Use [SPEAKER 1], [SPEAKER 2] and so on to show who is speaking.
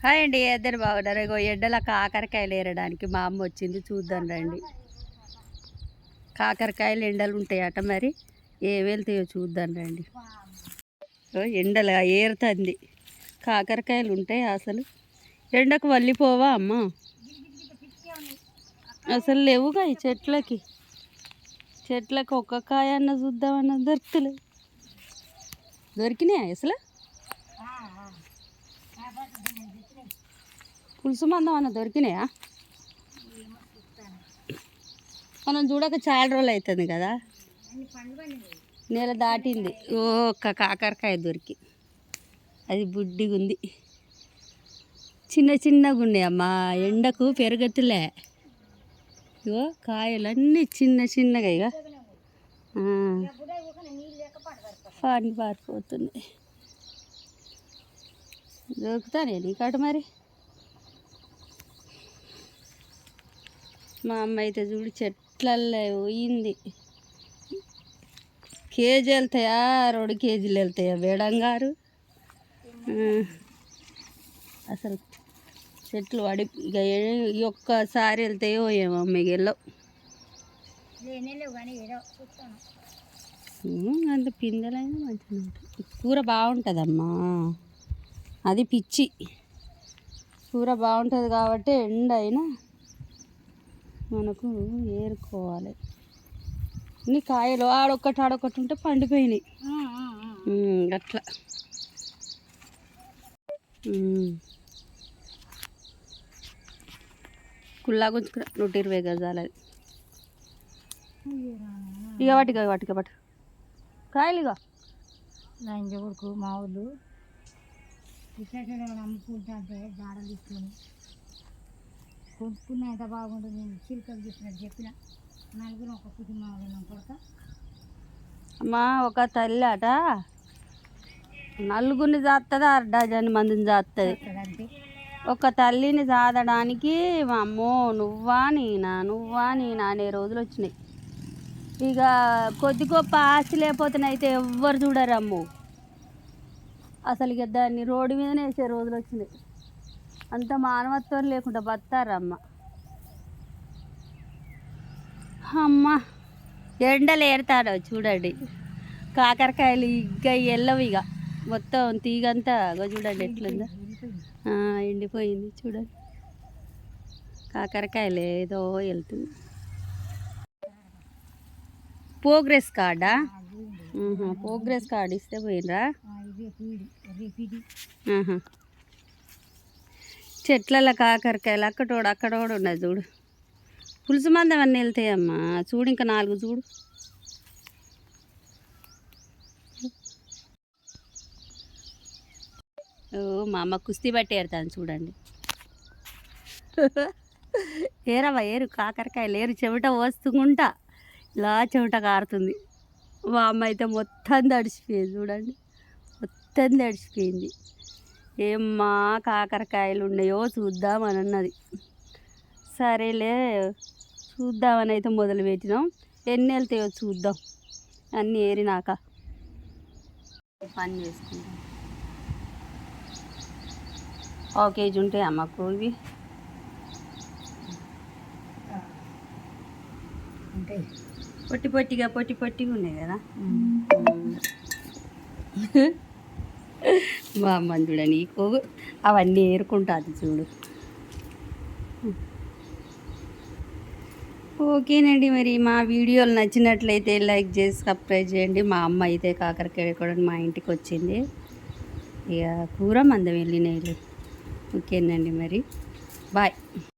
[SPEAKER 1] Hi అండి ఇద్దరు బాగున్నారు? ఇగో ఎడ్డల కాకరకాయలు ఏరడానికి మా అమ్మ వచ్చింది చూద్దాం రండి. కాకరకాయలు ఎండలు ఉంటాయట మరి ఏ వెళ్తాయో చూద్దాం రండి. ఓ ఎండలు ఏరుతుంది. కాకరకాయలు ఉంటాయి అసలు. ఎండకు వల్లిపోవా అమ్మ? అసలు లేవుగా ఈ చెట్లకి. చెట్లకు ఒక్క కాయ అన్న చూద్దామన్న దొరుకుతలే దొరికినాయా అసలు? పులుసు మందం అన్న దొరికినాయా? మనం చూడక చాలా రోజులు అవుతుంది కదా. నెల దాటింది. ఓ ఒక్క కాకరకాయ దొరికి. అది బుడ్డిగా ఉంది. చిన్న చిన్నగా ఉన్నాయి అమ్మ. ఎండకు పెరగతులే ఇగో కాయలన్నీ చిన్న చిన్నగా ఇక ఆ. పాని దొరుకుతానే దొరుకుతానే నీకాట మరి? మా అమ్మ అయితే చూడు చెట్లల్లో పోయింది. కేజీ వెళ్తాయా? రెండు కేజీలు వెళ్తాయా? వేడంగారు. అసలు చెట్లు పడి ఈ ఒక్కసారి వెళ్తాయో ఏమో వెళ్ళవు అంత పిందెలైనా మంచిగా ఉంటాయి కూర బాగుంటుందమ్మా. అది పిచ్చి. కూర బాగుంటుంది కాబట్టి ఎండ అయినా మనకు ఏరుకోవాలి. ఇన్ని కాయలు ఆడొక్కటి ఆడొక్కటి ఉంటే పండిపోయినాయి. అట్లా. కుల్లా గుంజుకురా నూట ఇరవై గజాలు అది. ఇక వాటికి వాటికి పట్టు కాయలు ఇక
[SPEAKER 2] నా ఇంటి కొడుకు మా ఊళ్ళు ఇట్లా అమ్ముకుంటా అంటే జాడలు తీసుకొని కొనుక్కున్న ఎంత నేను చిలుకలు చెప్పినట్టు చెప్పిన. నలుగురు ఒక కుటుంబం ఉన్నాం కొడక.
[SPEAKER 1] అమ్మా ఒక తల్లి అట. నలుగురిని జాస్తుంది అర డజన్ మందిని జాస్తుంది
[SPEAKER 2] అంటే
[SPEAKER 1] ఒక తల్లిని సాదడానికి మా అమ్మో నువ్వా నేనా నువ్వా నేనా అనే రోజులు వచ్చినాయి. ఇక కొద్ది గొప్ప ఆస్తి లేకపోతేనైతే ఎవ్వరు చూడరు అమ్ము అసలు ఇక దాన్ని రోడ్డు మీదనే వేసే రోజులు వచ్చినాయి. అంత మానవత్వం లేకుండా బతారమ్మ అమ్మ ఎండలు ఏరుతాడు చూడండి. కాకరకాయలు ఇక ఎల్లవి ఇక మొత్తం తీగంతా చూడండి ఎట్లుందో. ఎండిపోయింది చూడండి. కాకరకాయలు ఏదో వెళ్తుంది. ప్రోగ్రెస్ కార్డా? ప్రోగ్రెస్ కార్డు ఇస్తే పోయినరా. చెట్లలో కాకరకాయలు అక్కడోడు అక్కడోడు ఉన్నది చూడు. పులుసు మందం అన్నీ వెళ్తాయమ్మా. చూడు ఇంకా నాలుగు చూడు. ఓ మా అమ్మ కుస్తీ బట్టి ఏరుతాను చూడండి. ఏరవా ఏరు. కాకరకాయలు ఏరు. చెమట పోస్తుంటా ఇలా చెమట కారుతుంది. మా అమ్మ అయితే మొత్తం తడిసిపోయింది చూడండి. మొత్తం తడిసిపోయింది. ఏమ్మా కాకరకాయలు ఉన్నాయో చూద్దామని అన్నది సరేలే చూద్దామని అయితే మొదలు పెట్టినాం ఎన్ని వెళ్తాయో చూద్దాం. అన్నీ ఏరినాక. పని చేసుకుంటాం ఒక కేజీ ఉంటాయి అమ్మకు ఇవి
[SPEAKER 2] అంటే
[SPEAKER 1] పొట్టి పొట్టిగా పొట్టి పొట్టిగా ఉన్నాయి కదా. మా అమ్మని చూడ నీకు. అవన్నీ ఏరుకుంటుంది చూడు. ఓకేనండి మరి మా వీడియోలు నచ్చినట్లయితే లైక్ చేసి సబ్స్క్రైబ్ చేయండి. మా అమ్మ అయితే కాకరకాయ కూడా మా ఇంటికి వచ్చింది. ఇక కూర మందం వెళ్ళినాయి. ఓకేనండి మరి. బాయ్.